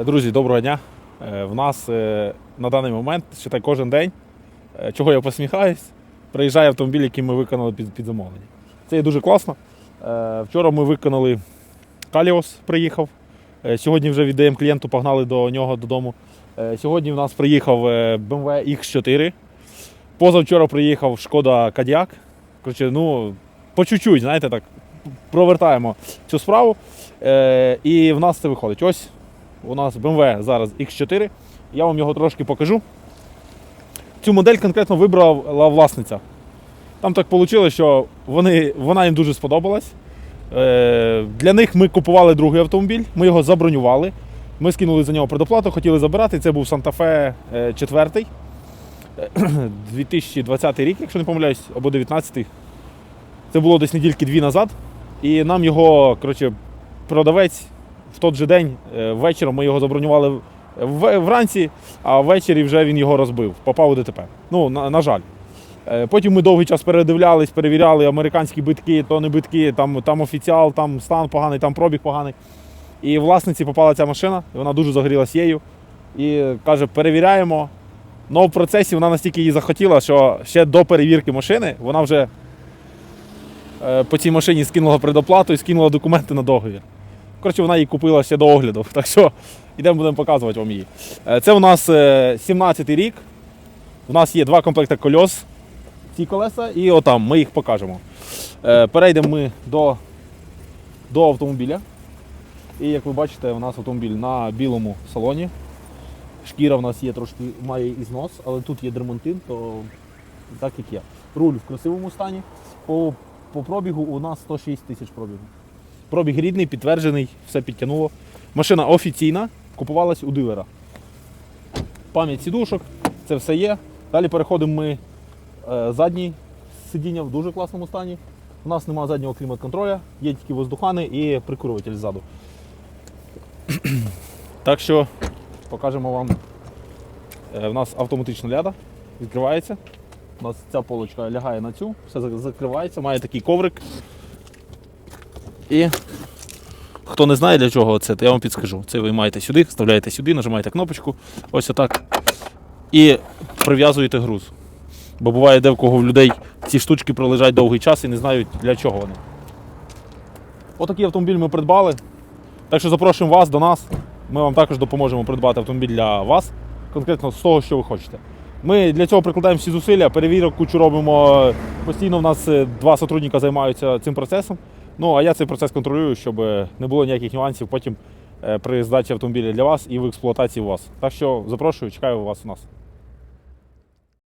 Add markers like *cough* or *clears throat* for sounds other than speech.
Е, Друзі, доброго дня. Е, В нас е, на даний момент, ще кожен день, чого я посміхаюсь, приїжджає автомобіль, який ми виконали під, під замовлення. Це є дуже класно. Вчора ми виконали Каліос, приїхав. Сьогодні вже віддаємо клієнту, погнали до нього додому. Сьогодні в нас приїхав BMW X4. Позавчора приїхав Шкода Кадіак. Коротше, ну, по чуть-чуть, знаєте, так, провертаємо цю справу. І в нас це виходить. Ось у нас BMW зараз X4. Я вам його трошки покажу. Цю модель конкретно вибрала власниця. Там так вийшло, що вони, вона їм дуже сподобалась. Е, для них ми купували другий автомобіль, ми його забронювали. Ми скинули за нього предоплату, хотіли забирати. Це був Fe 4. 2020 *clears throat* рік, якщо не помиляюсь, або 2019. Це було десь недільки дві назад. І нам його, коротше, продавець в той же день е, ввечері ми його забронювали вранці, а ввечері вже він його розбив, попав у ДТП. Ну, на, на жаль. Е, Потім ми довгий час передивлялись, перевіряли американські битки, то не битки, там, там офіціал, там стан поганий, там пробіг поганий. І власниці попала ця машина, і вона дуже загорілась її. І каже, перевіряємо. Ну в процесі вона настільки її захотіла, що ще до перевірки машини вона вже е, по цій машині скинула предоплату і скинула документи на договір. Коротше, вона її купила ще до огляду. *laughs* Так що йдемо будемо показувати вам її. Е, Це у нас 17-й рік. У нас є два комплекти кольос. Ці колеса і отам, ми їх покажемо. Е, Перейдемо ми до, до автомобіля. І як ви бачите, у нас автомобіль на білому салоні. Шкіра в нас є трошки має ізнос, але тут є дермантин, то так як є. Руль в красивому стані. По, по пробігу у нас 106 тисяч пробігу. Пробіг рідний, підтверджений, все підтягнуло. Машина офіційна, купувалась у дилера. Пам'ять сідушок, це все є. Далі переходимо ми е, задній сидіння в дуже класному стані. У нас немає заднього клімат-контроля, є тільки воздухани і прикурюватель ззаду. *clears throat* так що покажемо вам. Е, У нас автоматична ляда, відкривається. У нас ця полочка лягає на цю, все закривається, має такий коврик. І хто не знає для чого це, то я вам підскажу. Це ви маєте сюди, вставляєте сюди, нажимаєте кнопочку, ось отак. І прив'язуєте груз. Бо буває, де в кого в людей ці штучки пролежать довгий час і не знають для чого вони. Отакий автомобіль ми придбали. Так що запрошуємо вас до нас. Ми вам також допоможемо придбати автомобіль для вас, конкретно з того, що ви хочете. Ми для цього прикладаємо всі зусилля, перевірок кучу робимо. Постійно в нас е, два сотрудника займаються цим процесом. Ну а я цей процес контролюю, щоб е, не було ніяких нюансів потім е, при здачі автомобіля для вас і в експлуатації у вас. Так що запрошую, чекаю вас у нас.